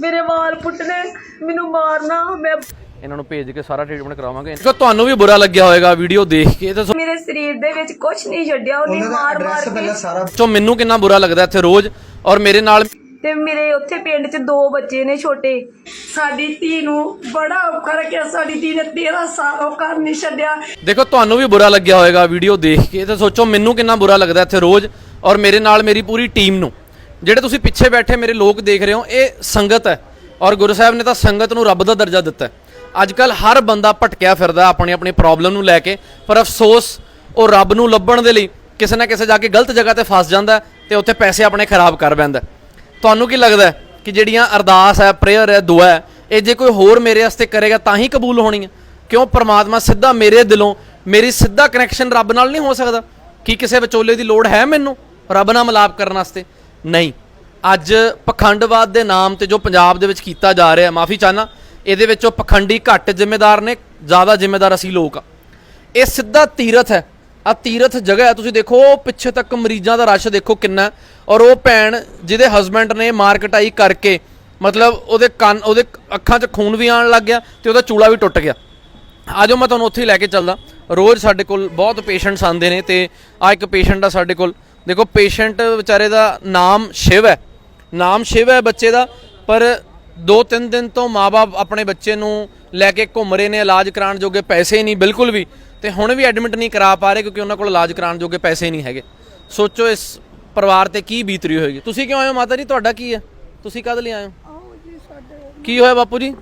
ਮੇਰੇ ਵਾਲ ਪੁੱਟਨੇ ਮੈਨੂੰ ਮਾਰਨਾ ਮੈਂ ਇਹਨਾਂ ਨੂੰ ਭੇਜ ਕੇ ਸਾਰਾ ਟ੍ਰੀਟਮੈਂਟ ਕਰਾਵਾਂਗੇ। ਜੋ ਤੁਹਾਨੂੰ ਵੀ ਬੁਰਾ ਲੱਗਿਆ ਹੋਵੇਗਾ ਵੀਡੀਓ ਦੇਖ ਕੇ ਤੇ ਮੇਰੇ ਸਰੀਰ ਦੇ ਵਿੱਚ ਕੁਝ ਨਹੀਂ ਛੱਡਿਆ ਉਹਨੇ ਮਾਰ ਮਾਰ ਕੇ। ਸਾਰਾ ਸੋ ਮੈਨੂੰ ਕਿੰਨਾ ਬੁਰਾ ਲੱਗਦਾ ਇੱਥੇ ਰੋਜ਼ ਔਰ ਮੇਰੇ ਨਾਲ ਤੇ ਮੇਰੇ ਉੱਥੇ ਪਿੰਡ 'ਚ ਦੋ ਬੱਚੇ ਨੇ ਛੋਟੇ। ਸਾਡੀ ਧੀ ਨੂੰ ਬੜਾ ਔਖਾ ਰੱਖਿਆ ਸਾਡੀ ਧੀ ਨੇ 13 ਸਾਲ ਉਹ ਘਰ ਨਹੀਂ ਛੱਡਿਆ। ਦੇਖੋ ਤੁਹਾਨੂੰ ਵੀ ਬੁਰਾ ਲੱਗਿਆ ਹੋਵੇਗਾ ਵੀਡੀਓ ਦੇਖ ਕੇ ਤੇ ਸੋਚੋ ਮੈਨੂੰ ਕਿੰਨਾ ਬੁਰਾ ਲੱਗਦਾ ਇੱਥੇ ਰੋਜ਼ ਔਰ ਮੇਰੇ ਨਾਲ ਮੇਰੀ ਪੂਰੀ ਟੀਮ ਨੂੰ। ਜਿਹੜੇ ਤੁਸੀਂ ਪਿੱਛੇ ਬੈਠੇ ਮੇਰੇ ਲੋਕ ਦੇਖ ਰਹੇ ਹੋ, ਇਹ ਸੰਗਤ ਹੈ। ਔਰ ਗੁਰੂ ਸਾਹਿਬ ਨੇ ਤਾਂ ਸੰਗਤ ਨੂੰ ਰੱਬ ਦਾ ਦਰਜਾ ਦਿੱਤਾ ਅੱਜ ਕੱਲ ਹਰ ਬੰਦਾ ਭਟਕਿਆ ਫਿਰਦਾ ਆਪਣੀ ਆਪਣੀ ਪ੍ਰੋਬਲਮ ਨੂੰ ਲੈ ਕੇ। ਪਰ ਅਫਸੋਸ, ਉਹ ਰੱਬ ਨੂੰ ਲੱਭਣ ਦੇ ਲਈ ਕਿਸੇ ਨਾ ਕਿਸੇ ਜਾ ਕੇ ਗਲਤ ਜਗ੍ਹਾ ਤੇ ਫਸ ਜਾਂਦਾ ਹੈ ਤੇ ਉੱਥੇ ਪੈਸੇ ਆਪਣੇ ਖਰਾਬ ਕਰ ਬੈਂਦਾ ਤੁਹਾਨੂੰ ਕੀ ਲੱਗਦਾ ਕਿ ਜਿਹੜੀਆਂ ਅਰਦਾਸ ਹੈ ਪ੍ਰੇਅਰ ਹੈ, ਦੁਆ ਹੈ, ਇਹ ਜੇ ਕੋਈ ਹੋਰ ਮੇਰੇ ਵਾਸਤੇ ਕਰੇਗਾ ਤਾਂ ਹੀ ਕਬੂਲ ਹੋਣੀ ਹੈ? ਕਿਉਂ ਪ੍ਰਮਾਤਮਾ ਸਿੱਧਾ ਮੇਰੇ ਦਿਲੋਂ, ਮੇਰੀ ਸਿੱਧਾ ਕਨੈਕਸ਼ਨ ਰੱਬ ਨਾਲ ਨਹੀਂ ਹੋ ਸਕਦਾ? ਕੀ ਕਿਸੇ ਵਿਚੋਲੇ ਦੀ ਲੋੜ ਹੈ ਮੈਨੂੰ? ਰੱਬ ਨਾਲ ਮਿਲਾਪ ਕਰਨ ਵਾਸਤੇ। ਨਹੀਂ। ਅੱਜ ਪਖੰਡਵਾਦ ਦੇ ਨਾਮ ਤੇ ਜੋ ਪੰਜਾਬ ਦੇ ਵਿੱਚ ਕੀਤਾ ਜਾ ਰਿਹਾ, ਮਾਫੀ ਚਾਹਨਾ ਇਹਦੇ ਵਿੱਚੋਂ ਪਖੰਡੀ ਘੱਟ ਜ਼ਿੰਮੇਦਾਰ ਨੇ, ਜ਼ਿਆਦਾ ਜ਼ਿੰਮੇਦਾਰ ਅਸੀਂ ਲੋਕ ਆ। ਇਹ ਸਿੱਧਾ ਤੀਰਥ ਹੈ। ਆ ਤੀਰਥ ਜਗ੍ਹਾ ਹੈ। ਤੁਸੀਂ ਦੇਖੋ, ਉਹ ਪਿੱਛੇ ਤੱਕ ਮਰੀਜ਼ਾਂ ਦਾ ਰਸ਼ ਦੇਖੋ ਕਿੰਨਾ ਔਰ ਉਹ ਭੈਣ ਜਿਹਦੇ ਹਸਬੰਡ ਨੇ ਮਾਰਕਟਾਈ ਕਰਕੇ, ਮਤਲਬ ਉਹਦੇ ਕੰਨ, ਉਹਦੇ ਅੱਖਾਂ 'ਚ ਖੂਨ ਵੀ ਆਉਣ ਲੱਗ ਗਿਆ ਤੇ ਉਹਦਾ ਚੂਲਾ ਵੀ ਟੁੱਟ ਗਿਆ। ਆਜੋ ਮੈਂ ਤੁਹਾਨੂੰ ਉੱਥੇ ਹੀ ਲੈ ਕੇ ਚੱਲਦਾ। ਰੋਜ਼ ਸਾਡੇ ਕੋਲ ਬਹੁਤ ਪੇਸ਼ੈਂਟਸ ਆਉਂਦੇ ਨੇ ਤੇ ਆ ਇੱਕ ਪੇਸ਼ੈਂਟ ਆ ਸਾਡੇ ਕੋਲ। ਦੇਖੋ ਪੇਸ਼ੈਂਟ ਵਿਚਾਰੇ ਦਾ ਨਾਮ ਸ਼ਿਵ ਹੈ। ਨਾਮ ਸ਼ਿਵ ਹੈ ਬੱਚੇ ਦਾ ਪਰ ਦੋ ਤਿੰਨ ਦਿਨ ਤੋਂ ਮਾਪੇ ਆਪਣੇ ਬੱਚੇ ਨੂੰ ਲੈ ਕੇ ਘੁੰਮ ਰਹੇ ਨੇ ਇਲਾਜ ਕਰਾਉਣ ਜੋਗੇ ਪੈਸੇ ਨਹੀਂ ਬਿਲਕੁਲ ਵੀ। ਤੇ ਹੁਣ ਵੀ ਐਡਮਿਟ ਨਹੀਂ ਕਰਾ ਪਾ ਰਹੇ ਕਿਉਂਕਿ ਉਹਨਾਂ ਕੋਲ ਇਲਾਜ ਕਰਾਉਣ ਜੋਗੇ ਪੈਸੇ ਨਹੀਂ ਹੈਗੇ। ਸੋਚੋ ਇਸ ਪਰਿਵਾਰ ਤੇ ਕੀ ਬੀਤ ਰਹੀ ਹੋਏਗੀ। ਤੁਸੀਂ ਕਿਉਂ ਆਏ ਹੋ ਮਾਤਾ ਜੀ? ਤੁਹਾਡਾ ਕੀ ਹੈ? ਤੁਸੀਂ ਕਦ ਲਈ ਆਏ ਹੋ? ਕੀ ਹੋਇਆ ਬਾਪੂ ਜੀ?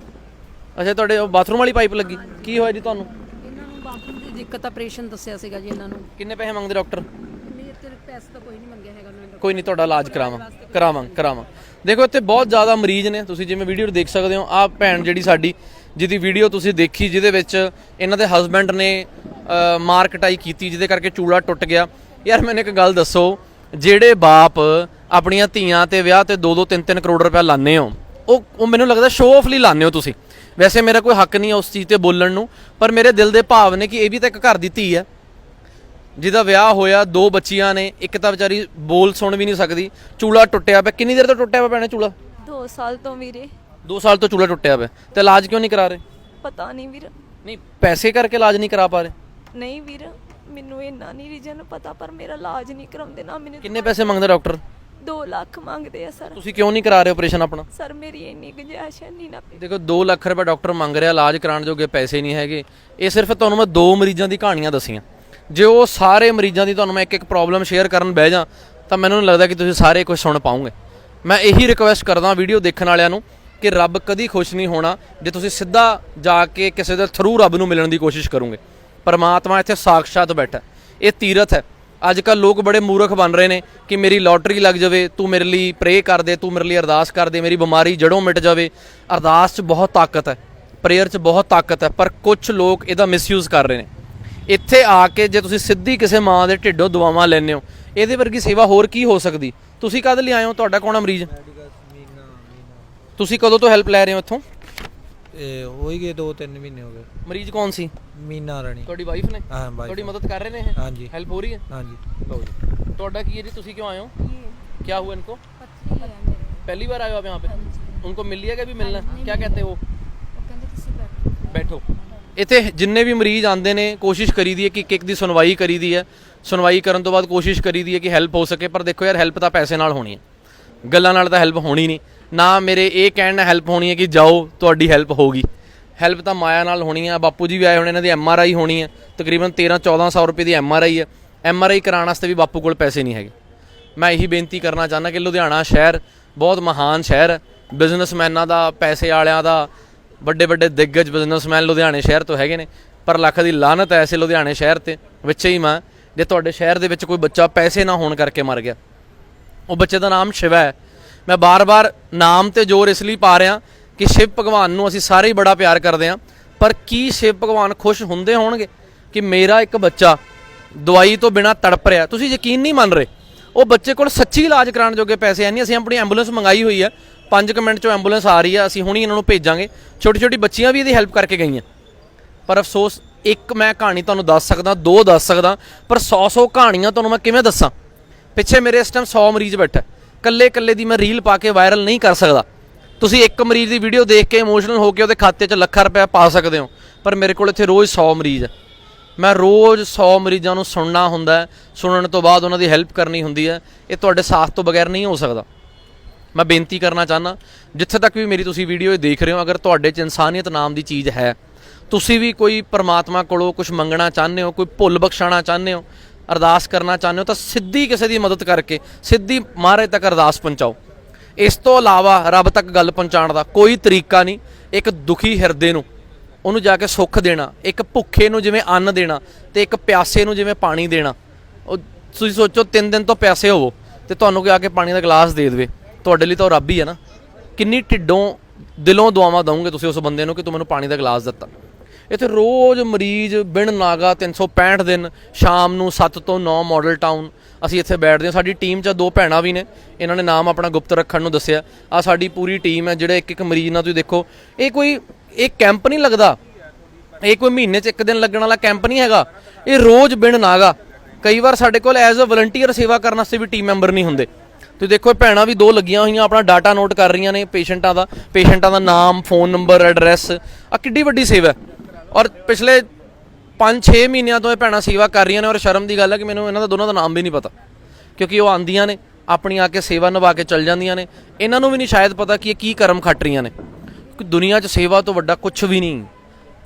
ਅੱਛਾ ਤੁਹਾਡੇ ਬਾਥਰੂਮ ਵਾਲੀ ਪਾਈਪ ਲੱਗੀ। ਕੀ ਹੋਇਆ ਜੀ ਤੁਹਾਨੂੰ? ਇਹਨਾਂ ਨੂੰ ਬਾਥਰੂਮ ਦੀ ਦਿੱਕਤ ਆਪਰੇਸ਼ਨ ਦੱਸਿਆ ਸੀਗਾ ਜੀ ਇਹਨਾਂ ਨੂੰ। ਕਿੰਨੇ ਪੈਸੇ ਮੰਗਦੇ ਡਾਕਟਰ? ਪੈਸੇ ਤਾਂ ਕੋਈ ਨਹੀਂ ਮੰਗਿਆ ਹੈਗਾ ਉਹਨਾਂ ਨੇ ਕੋਈ ਨਹੀਂ ਤੁਹਾਡਾ ਇਲਾਜ ਕਰਾਵਾਂ ਕਰਾਵਾਂ ਕਰਾਵਾਂ। ਦੇਖੋ ਇੱਥੇ ਬਹੁਤ ਜ਼ਿਆਦਾ ਮਰੀਜ਼ ਨੇ। ਤੁਸੀਂ ਜਿਵੇਂ ਵੀਡੀਓ ਦੇਖ ਸਕਦੇ ਹੋ ਆਹ ਭੈਣ ਜਿਹੜੀ ਸਾਡੀ ਜਿਹਦੀ ਵੀਡੀਓ ਤੁਸੀਂ ਦੇਖੀ ਜਿਹਦੇ ਵਿੱਚ ਇਹਨਾਂ ਦੇ ਹਸਬੰਡ ਨੇ ਮਾਰ ਕਟਾਈ ਕੀਤੀ ਜਿਹਦੇ ਕਰਕੇ ਚੂੜਾ ਟੁੱਟ ਗਿਆ। ਯਾਰ ਮੈਨੂੰ ਇੱਕ ਗੱਲ ਦੱਸੋ ਜਿਹੜੇ ਬਾਪ ਆਪਣੀਆਂ ਧੀਆਂ ਤੇ ਵਿਆਹ ਤੇ 2-2 3-3 ਕਰੋੜ ਰੁਪਏ ਲਾਣੇ ਹੋ ਉਹ ਉਹ ਮੈਨੂੰ ਲੱਗਦਾ ਸ਼ੋਅ ਆਫ ਲਈ ਲਾਣੇ ਹੋ ਤੁਸੀਂ। ਵੈਸੇ ਮੇਰਾ ਕੋਈ ਹੱਕ ਨਹੀਂ ਹੈ ਉਸ ਚੀਜ਼ ਤੇ ਬੋਲਣ ਨੂੰ ਪਰ ਮੇਰੇ ਦਿਲ ਦੇ ਭਾਵ ਨੇ ਕਿ ਇਹ ਵੀ ਤਾਂ ਇੱਕ ਘਰ ਦੀ ਧੀ ਹੈ। ਜਿਹਦਾ ਵਿਆਹ ਹੋਇਆ ਦੋ ਬੱਚੀਆਂ ਨੇ ਇੱਕ ਤਾਂ ਵਿਚਾਰੀ ਬੋਲ ਸੁਣ ਵੀ ਨਹੀਂ ਸਕਦੀ ਚੂਲਾ ਟੁੱਟਿਆ ਪਿਆ। ਕਿੰਨੀ ਦੇਰ ਤੋਂ ਟੁੱਟਿਆ ਪਿਆ ਭੈਣੇ ਚੂਲਾ? 2 ਸਾਲ ਤੋਂ ਵੀਰੇ। 2 ਸਾਲ ਤੋਂ ਚੂਲਾ ਟੁੱਟਿਆ ਪਿਆ। ਤੇ ਇਲਾਜ ਕਿਉਂ ਨਹੀਂ ਕਰਾ ਰਹੇ? ਪਤਾ ਨਹੀਂ ਵੀਰ। ਨਹੀਂ ਪੈਸੇ ਕਰਕੇ ਇਲਾਜ ਨਹੀਂ ਕਰਾ ਪਾ ਰਹੇ? ਨਹੀਂ ਵੀਰ ਮੈਨੂੰ ਇੰਨਾ ਨਹੀਂ ਰੀਜਨ ਪਤਾ ਪਰ ਮੇਰਾ ਇਲਾਜ ਨਹੀਂ ਕਰਾਉਂਦੇ ਨਾ ਮੈਨੂੰ ਕਿੰਨੇ ਪੈਸੇ ਮੰਗਦਾ ਡਾਕਟਰ? 2 ਲੱਖ ਮੰਗਦੇ ਆ ਸਰ। ਤੁਸੀਂ ਕਿਉਂ ਨਹੀਂ ਕਰਾ ਰਹੇ ਆਪਰੇਸ਼ਨ ਆਪਣਾ? ਸਰ ਮੇਰੀ ਇੰਨੀ ਗੁੰਜਾਇਸ਼ ਨਹੀਂ ਨਾ ਦੇਖੋ 2 ਲੱਖ ਰੁਪਏ ਡਾਕਟਰ ਮੰਗ ਰਿਹਾ ਇਲਾਜ ਕਰਾਉਣ ਜੋਗੇ ਪੈਸੇ ਨਹੀਂ ਹੈਗੇ। ਇਹ ਸਿਰਫ ਤੁਹਾਨੂੰ ਮੈਂ ਦੋ ਮਰੀਜ਼ਾਂ ਦੀ ਕਹਾਣੀਆਂ ਦੱਸੀਆਂ। ਜੇ ਉਹ ਸਾਰੇ ਮਰੀਜ਼ਾਂ ਦੀ ਤੁਹਾਨੂੰ ਮੈਂ ਇੱਕ ਇੱਕ ਪ੍ਰੋਬਲਮ ਸ਼ੇਅਰ ਕਰਨ ਬਹਿ ਜਾ, ਤਾਂ ਮੈਨੂੰ ਨਹੀਂ ਲੱਗਦਾ ਕਿ ਤੁਸੀਂ ਸਾਰੇ ਕੁਝ ਸੁਣ ਪਾਉਂਗੇ ਮੈਂ ਇਹੀ ਰਿਕੁਐਸਟ ਕਰਦਾ ਵੀਡੀਓ ਦੇਖਣ ਵਾਲਿਆਂ ਨੂੰ ਕਿ ਰੱਬ ਕਦੀ ਖੁਸ਼ ਨਹੀਂ ਹੋਣਾ ਜੇ ਤੁਸੀਂ ਸਿੱਧਾ ਜਾ ਕੇ ਕਿਸੇ ਦੇ ਥਰੂ ਰੱਬ ਨੂੰ ਮਿਲਣ ਦੀ ਕੋਸ਼ਿਸ਼ ਕਰੋਗੇ। ਪਰਮਾਤਮਾ ਇੱਥੇ ਸਾਖਸ਼ਾਤ ਬੈਠਾ ਇਹ ਤੀਰਥ ਹੈ। ਅੱਜ ਕੱਲ ਲੋਕ ਬੜੇ ਮੂਰਖ ਬਣ ਰਹੇ ਨੇ ਕਿ ਮੇਰੀ ਲੋਟਰੀ ਲੱਗ ਜਾਵੇ, ਤੂੰ ਮੇਰੇ ਲਈ ਪ੍ਰੇ ਕਰ ਦੇ, ਤੂੰ ਮੇਰੇ ਲਈ ਅਰਦਾਸ ਕਰ ਦੇ, ਮੇਰੀ ਬਿਮਾਰੀ ਜੜੋਂ ਮਿਟ ਜਾਵੇ। ਅਰਦਾਸ 'ਚ ਬਹੁਤ ਤਾਕਤ ਹੈ। ਪ੍ਰੇਅਰ 'ਚ ਬਹੁਤ ਤਾਕਤ ਹੈ। ਪਰ ਕੁਝ ਲੋਕ ਇਹਦਾ ਮਿਸਯੂਜ਼ ਕਰ ਰਹੇ ਨੇ। ਇੱਥੇ ਆ ਕੇ ਜੇ ਤੁਸੀਂ ਸਿੱਧੀ ਕਿਸੇ ਮਾਂ ਦੇ ਢਿੱਡੋਂ ਦੁਆਵਾਂ ਲੈਂਦੇ ਹੋ ਇਹਦੇ ਵਰਗੀ ਸੇਵਾ ਹੋਰ ਕੀ ਹੋ ਸਕਦੀ ਤੁਸੀਂ ਕਦ ਲਈ ਆਏ ਹੋ ਤੁਹਾਡਾ ਕੌਣ ਆ ਮਰੀਜ਼ ਤੁਸੀਂ ਕਦੋਂ ਤੋਂ ਹੈਲਪ ਲੈ ਰਹੇ ਹੋ ਇੱਥੋਂ ਇਹ ਹੋ ਹੀ ਗਏ 2-3 ਮਹੀਨੇ ਹੋ ਗਏ ਮਰੀਜ਼ ਕੌਣ ਸੀ ਮੀਨਾ ਰਾਣੀ ਤੁਹਾਡੀ ਵਾਈਫ ਨੇ ਹਾਂ ਬਾਈ ਤੁਹਾਡੀ ਮਦਦ ਕਰ ਰਹੇ ਨੇ ਇਹ ਹਾਂਜੀ ਹੈਲਪ ਹੋ ਰਹੀ ਹੈ ਹਾਂਜੀ ਲਓ ਜੀ ਤੁਹਾਡਾ ਕੀ है जी ਤੁਸੀਂ क्यों आए हो क्या हुआ इनको ਪੱਥਰੀ ਹੈ ਮੇਰੇ पहली बार आए हो आप यहाँ पे उनको मिल लिया कि अभी मिलना है? क्या कहते हो ਉਹ ਕਹਿੰਦੇ ਤੁਸੀਂ ਬੈਠੋ ਬੈਠੋ ਇੱਥੇ ਜਿੰਨੇ ਵੀ ਮਰੀਜ਼ ਆਉਂਦੇ ਨੇ, ਕੋਸ਼ਿਸ਼ ਕਰੀਦੀ ਹੈ ਕਿ ਇੱਕ ਇੱਕ ਦੀ ਸੁਣਵਾਈ ਕਰੀਦੀ ਹੈ। ਸੁਣਵਾਈ ਕਰਨ ਤੋਂ ਬਾਅਦ ਕੋਸ਼ਿਸ਼ ਕਰੀਦੀ ਹੈ ਕਿ ਹੈਲਪ ਹੋ ਸਕੇ, ਪਰ ਦੇਖੋ ਯਾਰ ਹੈਲਪ ਤਾਂ ਪੈਸੇ ਨਾਲ ਹੋਣੀ ਹੈ। ਗੱਲਾਂ ਨਾਲ ਤਾਂ ਹੈਲਪ ਹੋਣੀ ਨਹੀਂ। ਨਾ ਮੇਰੇ ਇਹ ਕਹਿਣ ਨਾਲ ਹੈਲਪ ਹੋਣੀ ਹੈ ਕਿ ਜਾਓ, ਤੁਹਾਡੀ ਹੈਲਪ ਹੋਗੀ ਹੈਲਪ ਤਾਂ ਮਾਇਆ ਨਾਲ ਹੋਣੀ ਹੈ। ਬਾਪੂ ਜੀ ਵੀ ਆਏ ਹੋਣੇ, ਇਹਨਾਂ ਦੀ ਐਮ ਆਰ ਆਈ ਹੋਣੀ ਹੈ। ਤਕਰੀਬਨ 13 1400 ਰੁਪਏ ਦੀ ਐਮ ਆਰ ਆਈ ਹੈ। ਐਮ ਆਰ ਆਈ ਕਰਾਉਣ ਵਾਸਤੇ ਵੀ ਬਾਪੂ ਕੋਲ ਪੈਸੇ ਨਹੀਂ ਹੈਗੇ। ਮੈਂ ਇਹੀ ਬੇਨਤੀ ਕਰਨਾ ਚਾਹੁੰਦਾ ਕਿ ਲੁਧਿਆਣਾ ਸ਼ਹਿਰ ਬਹੁਤ ਮਹਾਨ ਸ਼ਹਿਰ ਹੈ। ਬਿਜ਼ਨਸਮੈਨਾਂ ਦਾ, ਪੈਸੇ ਵਾਲਿਆਂ ਦਾ ਵੱਡੇ ਵੱਡੇ ਦਿੱਗਜ ਬਿਜ਼ਨਸਮੈਨ ਲੁਧਿਆਣੇ ਸ਼ਹਿਰ ਤੋਂ ਹੈਗੇ ਨੇ, ਪਰ ਲੱਖ ਦੀ ਲਾਨਤ ਹੈ ਐਸੇ ਲੁਧਿਆਣੇ ਸ਼ਹਿਰ ਤੇ, ਵਿੱਚ ਹੀ ਮਾਂ, ਜੇ ਤੁਹਾਡੇ ਸ਼ਹਿਰ ਦੇ ਵਿੱਚ ਕੋਈ ਬੱਚਾ ਪੈਸੇ ਨਾ ਹੋਣ ਕਰਕੇ ਮਰ ਗਿਆ, ਉਹ ਬੱਚੇ ਦਾ ਨਾਮ ਸ਼ਿਵਾ ਹੈ। ਮੈਂ ਬਾਰ-ਬਾਰ ਨਾਮ ਤੇ ਜ਼ੋਰ ਇਸ ਲਈ ਪਾ ਰਿਹਾ ਕਿ ਸ਼ਿਵ ਭਗਵਾਨ ਨੂੰ ਅਸੀਂ ਸਾਰੇ ਹੀ ਬੜਾ ਪਿਆਰ ਕਰਦੇ ਹਾਂ, ਪਰ ਕੀ ਸ਼ਿਵ ਭਗਵਾਨ ਖੁਸ਼ ਹੁੰਦੇ ਹੋਣਗੇ ਕਿ ਮੇਰਾ ਇੱਕ ਬੱਚਾ ਦਵਾਈ ਤੋਂ ਬਿਨਾ ਤੜਪ ਰਿਹਾ? ਤੁਸੀਂ ਯਕੀਨ ਨਹੀਂ ਮੰਨ ਰਹੇ। ਉਹ ਬੱਚੇ ਕੋਲ ਸੱਚੀ ਇਲਾਜ ਕਰਾਉਣ ਜੋਗੇ ਪੈਸੇ ਹੈ ਨਹੀਂ, ਅਸੀਂ ਆਪਣੀ ਐਂਬੂਲੈਂਸ ਮੰਗਾਈ ਹੋਈ ਹੈ 5 ਮਿੰਟ ਚੋਂ ਐਂਬੂਲੈਂਸ ਆ ਰਹੀ ਹੈ ਅਸੀਂ ਹੁਣੀ ਇਹਨਾਂ ਨੂੰ ਭੇਜਾਂਗੇ। ਛੋਟੀ ਛੋਟੀ ਬੱਚੀਆਂ ਵੀ ਇਹਦੀ ਹੈਲਪ ਕਰਕੇ ਗਈਆਂ। ਪਰ ਅਫਸੋਸ, ਇੱਕ ਮੈਂ ਕਹਾਣੀ ਤੁਹਾਨੂੰ ਦੱਸ ਸਕਦਾ, ਦੋ ਦੱਸ ਸਕਦਾ, ਪਰ 100-100 ਕਹਾਣੀਆਂ ਤੁਹਾਨੂੰ ਮੈਂ ਕਿਵੇਂ ਦੱਸਾਂ? ਪਿੱਛੇ ਮੇਰੇ ਇਸ ਟਾਈਮ 100 ਮਰੀਜ਼ ਬੈਠਾ ਕੱਲੇ ਕੱਲੇ ਦੀ ਮੈਂ ਰੀਲ ਪਾ ਕੇ ਵਾਇਰਲ ਨਹੀਂ ਕਰ ਸਕਦਾ। ਤੁਸੀਂ ਇੱਕ ਮਰੀਜ਼ ਦੀ ਵੀਡੀਓ ਦੇਖ ਕੇ ਇਮੋਸ਼ਨਲ ਹੋ ਕੇ ਉਹਦੇ ਖਾਤੇ 'ਚ ਲੱਖਾਂ ਰੁਪਏ ਪਾ ਸਕਦੇ ਹੋ, ਪਰ ਮੇਰੇ ਕੋਲ ਇੱਥੇ ਰੋਜ਼ 100 ਮਰੀਜ਼ ਹੈ। ਮੈਂ ਰੋਜ਼ 100 ਮਰੀਜ਼ਾਂ ਨੂੰ ਸੁਣਨਾ ਹੁੰਦਾ ਸੁਣਨ ਤੋਂ ਬਾਅਦ ਉਹਨਾਂ ਦੀ ਹੈਲਪ ਕਰਨੀ ਹੁੰਦੀ ਹੈ। ਇਹ ਤੁਹਾਡੇ ਸਾਥ ਤੋਂ ਬਗੈਰ ਨਹੀਂ ਹੋ ਸਕਦਾ। ਮੈਂ ਬੇਨਤੀ ਕਰਨਾ ਚਾਹਨਾ ਜਿੱਥੇ ਤੱਕ ਵੀ ਮੇਰੀ ਤੁਸੀਂ ਵੀਡੀਓ ਦੇਖ ਰਹੇ ਹੋ, ਅਗਰ ਤੁਹਾਡੇ 'ਚ ਇਨਸਾਨੀਅਤ ਨਾਮ ਦੀ ਚੀਜ਼ ਹੈ, ਤੁਸੀਂ ਵੀ ਕੋਈ ਪਰਮਾਤਮਾ ਕੋਲੋਂ ਕੁਝ ਮੰਗਣਾ ਚਾਹੁੰਦੇ ਹੋ, ਕੋਈ ਭੁੱਲ ਬਖਸ਼ਾਣਾ ਚਾਹੁੰਦੇ ਹੋ, ਅਰਦਾਸ ਕਰਨਾ ਚਾਹੁੰਦੇ ਹੋ, ਤਾਂ ਸਿੱਧੀ ਕਿਸੇ ਦੀ ਮਦਦ ਕਰਕੇ, ਸਿੱਧੀ ਮਹਾਰਾਜ ਤੱਕ ਅਰਦਾਸ ਪਹੁੰਚਾਓ। ਇਸ ਤੋਂ ਇਲਾਵਾ ਰੱਬ ਤੱਕ ਗੱਲ ਪਹੁੰਚਾਉਣ ਦਾ ਕੋਈ ਤਰੀਕਾ ਨਹੀਂ, ਇੱਕ ਦੁਖੀ ਹਿਰਦੇ ਨੂੰ, ਉਹਨੂੰ ਜਾ ਕੇ ਸੁੱਖ ਦੇਣਾ, ਇੱਕ ਭੁੱਖੇ ਨੂੰ ਜਿਵੇਂ ਅੰਨ ਦੇਣਾ, ਤੇ ਇੱਕ ਪਿਆਸੇ ਨੂੰ ਜਿਵੇਂ ਪਾਣੀ ਦੇਣਾ। ਉਹ ਤੁਸੀਂ ਸੋਚੋ, ਤਿੰਨ ਦਿਨ ਤੋਂ ਪਿਆਸੇ ਹੋਵੋ, ਤੇ ਤੁਹਾਨੂੰ ਕੋਈ ਆ ਕੇ ਪਾਣੀ ਦਾ ਗਲਾਸ ਦੇ ਦੇਵੇ। ਤੁਹਾਡੇ ਲਈ ਤਾਂ ਉਹ ਰੱਬ ਹੀ ਹੈ ਨਾ। ਕਿੰਨੀ ਢਿੱਡੋਂ ਦਿਲੋਂ ਦੁਆਵਾਂ ਦਵੋਗੇ ਤੁਸੀਂ ਉਸ ਬੰਦੇ ਨੂੰ ਕਿ ਤੂੰ ਮੈਨੂੰ ਪਾਣੀ ਦਾ ਗਲਾਸ ਦਿੱਤਾ। ਇੱਥੇ ਰੋਜ਼ ਮਰੀਜ਼ ਬਿਨ ਨਾਗਾ 365 ਦਿਨ ਸ਼ਾਮ ਨੂੰ 7 ਤੋਂ 9 ਮਾਡਲ ਟਾਊਨ ਅਸੀਂ ਇੱਥੇ ਬੈਠਦੇ ਹਾਂ। ਸਾਡੀ ਟੀਮ 'ਚ ਦੋ ਭੈਣਾਂ ਵੀ ਨੇ। ਇਹਨਾਂ ਨੇ ਨਾਮ ਆਪਣਾ ਗੁਪਤ ਰੱਖਣ ਨੂੰ ਦੱਸਿਆ। ਆ ਸਾਡੀ ਪੂਰੀ ਟੀਮ ਹੈ ਜਿਹੜੇ ਇੱਕ ਇੱਕ ਮਰੀਜ਼ ਨਾਲ ਤੁਸੀਂ ਦੇਖੋ। ਇਹ ਕੋਈ, ਇਹ ਕੈਂਪ ਨਹੀਂ ਲੱਗਦਾ। ਇਹ ਕੋਈ ਮਹੀਨੇ 'ਚ ਇੱਕ ਦਿਨ ਲੱਗਣ ਵਾਲਾ ਕੈਂਪ ਨਹੀਂ ਹੈਗਾ। ਇਹ ਰੋਜ਼ ਬਿਨ ਨਾਗਾ। ਕਈ ਵਾਰ ਸਾਡੇ ਕੋਲ ਐਜ਼ ਅ ਵਲੰਟੀਅਰ ਸੇਵਾ ਕਰਨ ਵਾਸਤੇ ਵੀ ਟੀਮ ਮੈਂਬਰ ਨਹੀਂ ਹੁੰਦੇ। ਤੁਸੀਂ ਦੇਖੋ ਇਹ ਭੈਣਾਂ ਵੀ ਦੋ ਲੱਗੀਆਂ ਹੋਈਆਂ, ਆਪਣਾ ਡਾਟਾ ਨੋਟ ਕਰ ਰਹੀਆਂ ਨੇ ਪੇਸ਼ੈਂਟਾਂ ਦਾ। ਪੇਸ਼ੈਂਟਾਂ ਦਾ ਨਾਮ ਫੋਨ ਨੰਬਰ ਐਡਰੈਸ ਆ ਕਿੱਡੀ ਵੱਡੀ ਸੇਵਾ ਹੈ। ਔਰ ਪਿਛਲੇ 5-6 ਮਹੀਨਿਆਂ ਤੋਂ ਇਹ ਭੈਣਾਂ ਸੇਵਾ ਕਰ ਰਹੀਆਂ ਨੇ ਔਰ ਸ਼ਰਮ ਦੀ ਗੱਲ ਹੈ ਕਿ ਮੈਨੂੰ ਇਹਨਾਂ ਦਾ ਦੋਨਾਂ ਦਾ ਨਾਮ ਵੀ ਨਹੀਂ ਪਤਾ। ਕਿਉਂਕਿ ਉਹ ਆਂਦੀਆਂ ਨੇ, ਆਪਣੀ ਆ ਕੇ ਸੇਵਾ ਨਿਭਾ ਕੇ ਚੱਲ ਜਾਂਦੀਆਂ ਨੇ। ਇਹਨਾਂ ਨੂੰ ਵੀ ਨਹੀਂ ਸ਼ਾਇਦ ਪਤਾ ਕਿ ਇਹ ਕੀ ਕਰਮ ਖੱਟ ਰਹੀਆਂ ਨੇ। ਕਿ ਦੁਨੀਆ 'ਚ ਸੇਵਾ ਤੋਂ ਵੱਡਾ ਕੁਝ ਵੀ ਨਹੀਂ।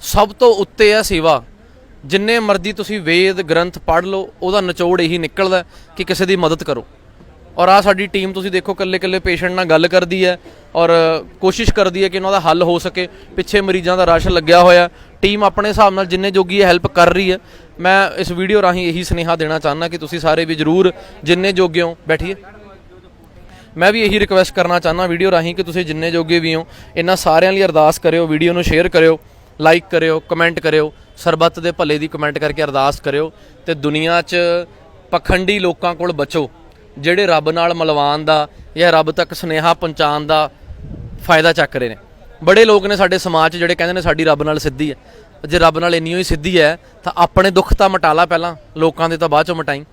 ਸਭ ਤੋਂ ਉੱਤੇ ਹੈ ਸੇਵਾ। ਜਿੰਨੇ ਮਰਜ਼ੀ ਤੁਸੀਂ ਵੇਦ, ਗ੍ਰੰਥ ਪੜ੍ਹ ਲਓ, ਉਹਦਾ ਨਿਚੋੜ ਇਹੀ ਨਿਕਲਦਾ ਕਿ ਕਿਸੇ ਦੀ ਮਦਦ ਕਰੋ। ਔਰ ਆ ਸਾਡੀ ਟੀਮ ਤੁਸੀਂ ਦੇਖੋ ਕੱਲੇ ਕੱਲੇ ਪੇਸ਼ੈਂਟ ਨਾਲ ਗੱਲ ਕਰਦੀ ਹੈ ਔਰ ਕੋਸ਼ਿਸ਼ ਕਰਦੀ ਹੈ ਕਿ ਉਹਨਾਂ ਦਾ ਹੱਲ ਹੋ ਸਕੇ, ਪਿੱਛੇ ਮਰੀਜ਼ਾਂ ਦਾ ਰਸ਼ ਲੱਗਿਆ ਹੋਇਆ ਟੀਮ ਆਪਣੇ ਹਿਸਾਬ ਨਾਲ ਜਿੰਨੇ ਜੋਗੀ ਹੈਲਪ ਕਰ ਰਹੀ ਹੈ। ਮੈਂ ਇਸ ਵੀਡੀਓ ਰਾਹੀਂ ਇਹੀ ਸੁਨੇਹਾ ਦੇਣਾ ਚਾਹੁੰਦਾ ਕਿ ਤੁਸੀਂ ਸਾਰੇ ਵੀ ਜਰੂਰ ਜਿੰਨੇ ਜੋਗੇ ਹੋ, ਬੈਠੀਏ। ਮੈਂ ਵੀ ਇਹੀ ਰਿਕਵੈਸਟ ਕਰਨਾ ਚਾਹੁੰਦਾ ਵੀਡੀਓ ਰਾਹੀਂ ਕਿ ਤੁਸੀਂ ਜਿੰਨੇ ਜੋਗੇ ਵੀ ਹੋ, ਇਹਨਾਂ ਸਾਰਿਆਂ ਲਈ ਅਰਦਾਸ ਕਰਿਓ, ਵੀਡੀਓ ਨੂੰ ਸ਼ੇਅਰ ਕਰਿਓ ਲਾਈਕ ਕਰਿਓ ਕਮੈਂਟ ਕਰਿਓ, ਸਰਬੱਤ ਦੇ ਭਲੇ ਦੀ ਕਮੈਂਟ ਕਰਕੇ ਅਰਦਾਸ ਕਰਿਓ ਤੇ ਦੁਨੀਆ 'ਚ ਪਖੰਡੀ ਲੋਕਾਂ ਕੋਲ ਬਚੋ। ਜਿਹੜੇ ਰੱਬ ਨਾਲ ਮਲਵਾਨ ਦਾ ਜਾਂ ਰੱਬ ਤੱਕ ਸੁਨੇਹਾ ਪਹੁੰਚਾਉਣ ਦਾ ਫਾਇਦਾ ਚੱਕ ਰਹੇ ਨੇ। ਬੜੇ ਲੋਕ ਨੇ ਸਾਡੇ ਸਮਾਜ 'ਚ ਜਿਹੜੇ ਕਹਿੰਦੇ ਨੇ ਸਾਡੀ ਰੱਬ ਨਾਲ ਸਿੱਧੀ ਹੈ। ਜੇ ਰੱਬ ਨਾਲ ਇੰਨੀ ਹੋਈ ਸਿੱਧੀ ਹੈ, ਤਾਂ ਆਪਣੇ ਦੁੱਖ ਤਾਂ ਮਟਾ ਲਾ ਪਹਿਲਾਂ, ਲੋਕਾਂ ਦੇ ਤਾਂ ਬਾਅਦ 'ਚੋਂ ਮਟਾਈ।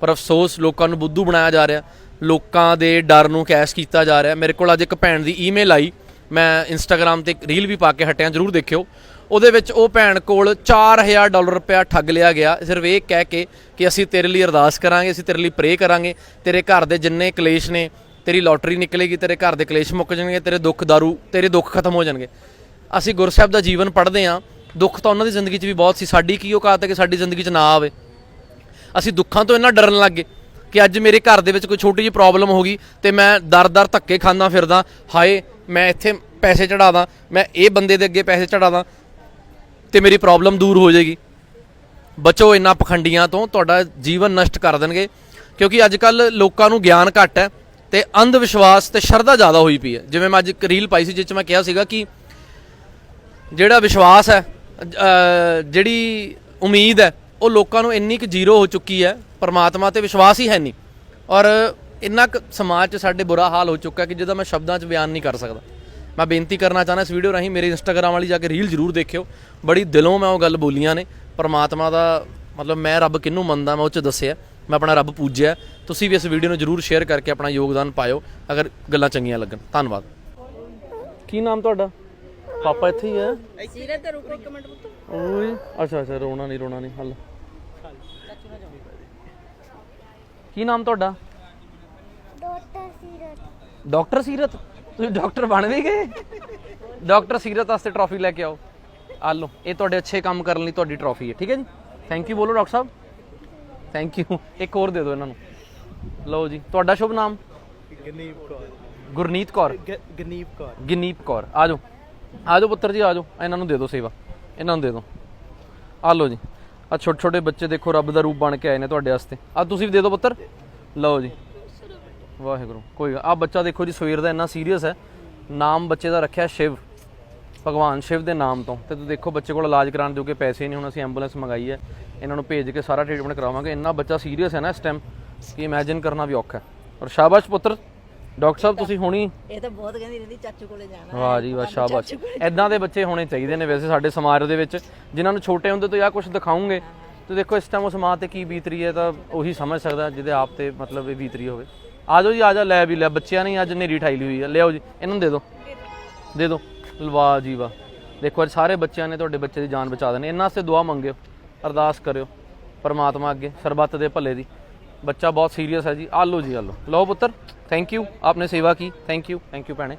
ਪਰ ਅਫਸੋਸ, ਲੋਕਾਂ ਨੂੰ ਬੁੱਧੂ ਬਣਾਇਆ ਜਾ ਰਿਹਾ। ਲੋਕਾਂ ਦੇ ਡਰ ਨੂੰ ਕੈਸ਼ ਕੀਤਾ ਜਾ ਰਿਹਾ। ਮੇਰੇ ਕੋਲ ਅੱਜ ਇੱਕ ਭੈਣ ਦੀ ਈਮੇਲ ਆਈ। ਮੈਂ ਇੰਸਟਾਗ੍ਰam ਤੇ ਇੱਕ ਰੀਲ ਵੀ ਪਾ ਕੇ ਹਟਿਆ, ਜਰੂਰ ਦੇਖਿਓ। ਉਹਦੇ ਵਿੱਚ ਉਹ ਭੈਣ ਕੋਲ 4000 ਡਾਲਰ ਰੁਪਇਆ ਠੱਗ ਲਿਆ ਗਿਆ। ਸਿਰਫ ਇਹ ਕਹਿ ਕੇ ਕਿ ਅਸੀਂ ਤੇਰੇ ਲਈ ਅਰਦਾਸ ਕਰਾਂਗੇ, ਅਸੀਂ ਤੇਰੇ ਲਈ ਪ੍ਰੇ ਕਰਾਂਗੇ। ਤੇਰੇ ਘਰ ਦੇ ਜਿੰਨੇ ਕਲੇਸ਼ ਨੇ, ਤੇਰੀ ਲੋਟਰੀ ਨਿਕਲੇਗੀ, ਤੇਰੇ ਘਰ ਦੇ ਕਲੇਸ਼ ਮੁੱਕ ਜਾਣਗੇ, ਤੇਰੇ ਦੁੱਖ ਦਾਰੂ, ਤੇਰੇ ਦੁੱਖ ਖਤਮ ਹੋ ਜਾਣਗੇ। ਅਸੀਂ ਗੁਰਸਾਹਿਬ ਦਾ ਜੀਵਨ ਪੜ੍ਹਦੇ ਹਾਂ ਦੁੱਖ ਤਾਂ ਉਹਨਾਂ ਦੀ ਜ਼ਿੰਦਗੀ 'ਚ ਵੀ ਬਹੁਤ ਸੀ। ਸਾਡੀ ਕੀ ਔਕਾਤ ਹੈ ਕਿ ਸਾਡੀ ਜ਼ਿੰਦਗੀ 'ਚ ਨਾ ਆਵੇ। ਅਸੀਂ ਦੁੱਖਾਂ ਤੋਂ ਇੰਨਾ ਡਰਨ ਲੱਗ ਗਏ ਕਿ ਅੱਜ ਮੇਰੇ ਘਰ ਦੇ ਵਿੱਚ ਕੋਈ ਛੋਟੀ ਜਿਹੀ ਪ੍ਰੋਬਲਮ ਹੋ ਗਈ ਤੇ ਮੈਂ ਦਰ-ਦਰ ਧੱਕੇ ਖਾਂਦਾ ਫਿਰਦਾ। ਹਾਏ, ਮੈਂ ਇੱਥੇ ਪੈਸੇ ਚੜਾਦਾ ਮੈਂ ਇਹ ਬੰਦੇ ਦੇ ਅੱਗੇ ਪੈਸੇ ਚੜਾਦਾ ਤੇ ਮੇਰੀ ਪ੍ਰੋਬਲਮ ਦੂਰ ਹੋ ਜਾਏਗੀ। ਬਚੋ ਇਹਨਾਂ ਪਖੰਡੀਆਂ ਤੋਂ, ਤੁਹਾਡਾ ਜੀਵਨ ਨਸ਼ਟ ਕਰ ਦੇਣਗੇ। ਕਿਉਂਕਿ ਅੱਜ ਕੱਲ ਲੋਕਾਂ ਨੂੰ ਗਿਆਨ ਘੱਟ ਹੈ ਤੇ ਅੰਧ ਵਿਸ਼ਵਾਸ ਤੇ ਸ਼ਰਧਾ ਜ਼ਿਆਦਾ ਹੋਈ ਪਈ ਹੈ। ਜਿਵੇਂ ਮੈਂ ਅੱਜ ਇੱਕ ਰੀਲ ਪਾਈ ਸੀ, ਜਿਸ 'ਚ ਮੈਂ ਕਿਹਾ ਸੀਗਾ ਕਿ ਜਿਹੜਾ ਵਿਸ਼ਵਾਸ ਹੈ ਜਿਹੜੀ ਉਮੀਦ ਹੈ, ਉਹ ਲੋਕਾਂ ਨੂੰ ਇੰਨੀ ਕੁ ਜ਼ੀਰੋ ਹੋ ਚੁੱਕੀ ਹੈ, ਪਰਮਾਤਮਾ ਤੇ ਵਿਸ਼ਵਾਸ ਹੀ ਹੈ ਨਹੀਂ। ਔਰ ਇੰਨਾ ਕੁ ਸਮਾਜ 'ਚ ਸਾਡੇ ਬੁਰਾ ਹਾਲ ਹੋ ਚੁੱਕਾ ਕਿ ਜਿਹਦਾ ਮੈਂ ਸ਼ਬਦਾਂ 'ਚ ਬਿਆਨ ਨਹੀਂ ਕਰ ਸਕਦਾ। ਮੈਂ ਬੇਨਤੀ ਕਰਨਾ ਚਾਹੁੰਦਾ ਇਸ ਵੀਡੀਓ ਰਾਹੀਂ ਮੇਰੇ ਇੰਸਟਾਗ੍ਰam ਵਾਲੀ ਜਾ ਕੇ ਰੀਲ ਜ਼ਰੂਰ ਦੇਖਿਓ। ਬੜੀ ਦਿਲੋਂ ਮੈਂ ਉਹ ਗੱਲ ਬੋਲੀਆਂ ਨੇ। ਪਰਮਾਤਮਾ ਦਾ ਮਤਲਬ ਮੈਂ ਰੱਬ ਕਿਹਨੂੰ ਮੰਨਦਾ ਮੈਂ ਉਹ 'ਚ ਦੱਸਿਆ। ਮੈਂ ਆਪਣਾ ਰੱਬ ਪੂਜਿਆ। ਤੁਸੀਂ ਵੀ ਇਸ ਵੀਡੀਓ ਨੂੰ ਜ਼ਰੂਰ ਸ਼ੇਅਰ ਕਰਕੇ ਆਪਣਾ ਯੋਗਦਾਨ ਪਾਇਓ। ਅਗਰ ਗੱਲਾਂ ਚੰਗੀਆਂ ਲੱਗਣ ਧੰਨਵਾਦ। ਕੀ ਨਾਮ ਤੁਹਾਡਾ? ਪਾਪਾ ਇੱਥੇ ਹੀ ਹੈ ਸੀਰਤ ਤੇ ਰੁਕੋ ਇੱਕ ਮਿੰਟ ਪੁੱਤ। ਓਏ ਅੱਛਾ ਅੱਛਾ ਰੋਣਾ ਨਹੀਂ ਰੋਣਾ ਨਹੀਂ ਹੱਲ। ਕੀ ਨਾਮ ਤੁਹਾਡਾ? ਡਾਕਟਰ ਸੀਰਤ। ਡਾਕਟਰ ਸੀਰਤ? ਤੁਸੀਂ ਡਾਕਟਰ ਬਣ ਵੀ ਗਏ? ਡਾਕਟਰ ਸੀਰਤ ਵਾਸਤੇ ਟਰੋਫੀ ਲੈ ਕੇ ਆਓ। ਆ ਲਓ ਇਹ ਤੁਹਾਡੇ ਅੱਛੇ ਕੰਮ ਕਰਨ ਲਈ ਤੁਹਾਡੀ ਟਰੋਫੀ ਹੈ ਠੀਕ ਹੈ ਜੀ? ਥੈਂਕ ਯੂ ਬੋਲੋ ਡਾਕਟਰ ਸਾਹਿਬ। ਥੈਂਕ ਯੂ ਇੱਕ ਹੋਰ ਦੇ ਦਿਓ ਇਹਨਾਂ ਨੂੰ। ਲਓ ਜੀ ਤੁਹਾਡਾ ਸ਼ੁਭ ਨਾਮ? ਗਨੀਪ ਕੌਰ। ਗੁਰਨੀਤ ਕੌਰ। ਗਨੀਪ ਕੌਰ। ਗਨੀਪ ਕੌਰ। ਆ ਜਾਓ। ਆ ਜਾਓ ਪੁੱਤਰ ਜੀ ਆ ਜਾਓ। ਇਹਨਾਂ ਨੂੰ ਦੇ ਦਿਓ ਸੇਵਾ। ਇਹਨਾਂ ਨੂੰ ਦੇ ਦਿਓ। ਆ ਲਓ ਜੀ। ਆ ਛੋਟੇ ਛੋਟੇ ਬੱਚੇ ਦੇਖੋ ਰੱਬ ਦਾ ਰੂਪ ਬਣ ਕੇ ਆਏ ਨੇ ਤੁਹਾਡੇ ਵਾਸਤੇ। ਆ ਤੁਸੀਂ ਵੀ ਦੇ ਦਿਓ ਪੁੱਤਰ। ਲਓ ਜੀ। ਵਾਹਿਗੁਰੂ। ਕੋਈ ਆ ਬੱਚਾ ਦੇਖੋ ਜੀ ਸਵੇਰ ਦਾ ਇੰਨਾ ਸੀਰੀਅਸ ਹੈ। ਨਾਮ ਬੱਚੇ ਦਾ ਰੱਖਿਆ ਸ਼ਿਵ। ਭਗਵਾਨ ਸ਼ਿਵ ਦੇ ਨਾਮ ਤੋਂ। ਤੇ ਤੁਸੀਂ ਦੇਖੋ ਬੱਚੇ ਕੋਲ ਇਲਾਜ ਕਰਾਉਣ ਜੋਗੇ ਪੈਸੇ ਨਹੀਂ ਹੁਣ ਅਸੀਂ ਐਂਬੂਲੈਂਸ ਮੰਗਾਈ ਹੈ। ਇਹਨਾਂ ਨੂੰ ਭੇਜ ਕੇ ਸਾਰਾ ਟ੍ਰੀਟਮੈਂਟ ਕਰਾਵਾਂਗੇ। ਇੰਨਾ ਬੱਚਾ ਸੀਰੀਅਸ ਹੈ ਨਾ ਇਸ ਟਾਈਮ ਕਿ ਇਮੇਜਿਨ ਕਰਨਾ ਵੀ ਔਖਾ ਹੈ। ਔਰ ਸ਼ਾਬਾਸ਼ ਪੁੱਤਰ। ਡਾਕਟਰ ਸਾਹਿਬ ਤੁਸੀਂ ਹੁਣੀ ਇਹ ਤਾਂ ਬਹੁਤ ਕਹਿੰਦੀ ਰਹਿੰਦੀ ਚਾਚੂ ਕੋਲੇ ਜਾਣਾ ਵਾਹ ਜੀ ਵਾਹ ਸ਼ਾਬਾਸ਼। ਐਦਾਂ ਦੇ ਬੱਚੇ ਹੋਣੇ ਚਾਹੀਦੇ ਨੇ ਵੈਸੇ ਸਾਡੇ ਸਮਾਜ ਦੇ ਵਿੱਚ। ਜਿਨ੍ਹਾਂ ਨੂੰ ਛੋਟੇ ਹੁੰਦੇ ਤੋਂ ਯਾ ਕੁਝ ਦਿਖਾਉਂਗੇ ਤੇ ਦੇਖੋ, ਇਸ ਟਾਈਮ ਉਸ ਮਾਂ ਤੇ ਕੀ ਬੀਤ ਰਹੀ ਹੈ ਤਾਂ ਉਹੀ ਸਮਝ ਸਕਦਾ, ਜਿਹਦੇ ਆਪ ਤੇ ਮਤਲਬ ਇਹ ਬੀਤ ਰਹੀ ਹੋਵੇ। ਆ ਜਾਓ ਜੀ, ਆ ਜਾ, ਲੈ ਵੀ ਲੈ, ਬੱਚਿਆਂ ਨੇ ਅੱਜ ਨੇਰੀ ਠਾਈ ਲਈ ਹੋਈ ਹੈ। ਲਿਆਓ ਜੀ, ਇਹਨਾਂ ਨੂੰ ਦੇ। ਦਿਓ ਦੇ। ਦਿਓ ਵਾਹ ਜੀ, ਵਾਹ। ਦੇਖੋ, ਅੱਜ ਸਾਰੇ ਬੱਚਿਆਂ ਨੇ ਤੁਹਾਡੇ ਬੱਚੇ ਦੀ ਜਾਨ ਬਚਾ ਦੇਣੀ। ਇਹਨਾਂ ਵਾਸਤੇ ਦੁਆ ਮੰਗਿਓ, ਅਰਦਾਸ ਕਰਿਓ, ਪਰਮਾਤਮਾ ਅੱਗੇ, ਸਰਬੱਤ ਦੇ ਭਲੇ ਦੀ। ਬੱਚਾ ਬਹੁਤ ਸੀਰੀਅਸ ਹੈ ਜੀ। ਆ ਲਓ ਜੀ ਆ ਲਓ ਲਓ ਪੁੱਤਰ ਥੈਂਕ ਯੂ ਆਪਨੇ ਸੇਵਾ ਕੀ। ਥੈਂਕ ਯੂ ਥੈਂਕ ਯੂ ਭੈਣੇ।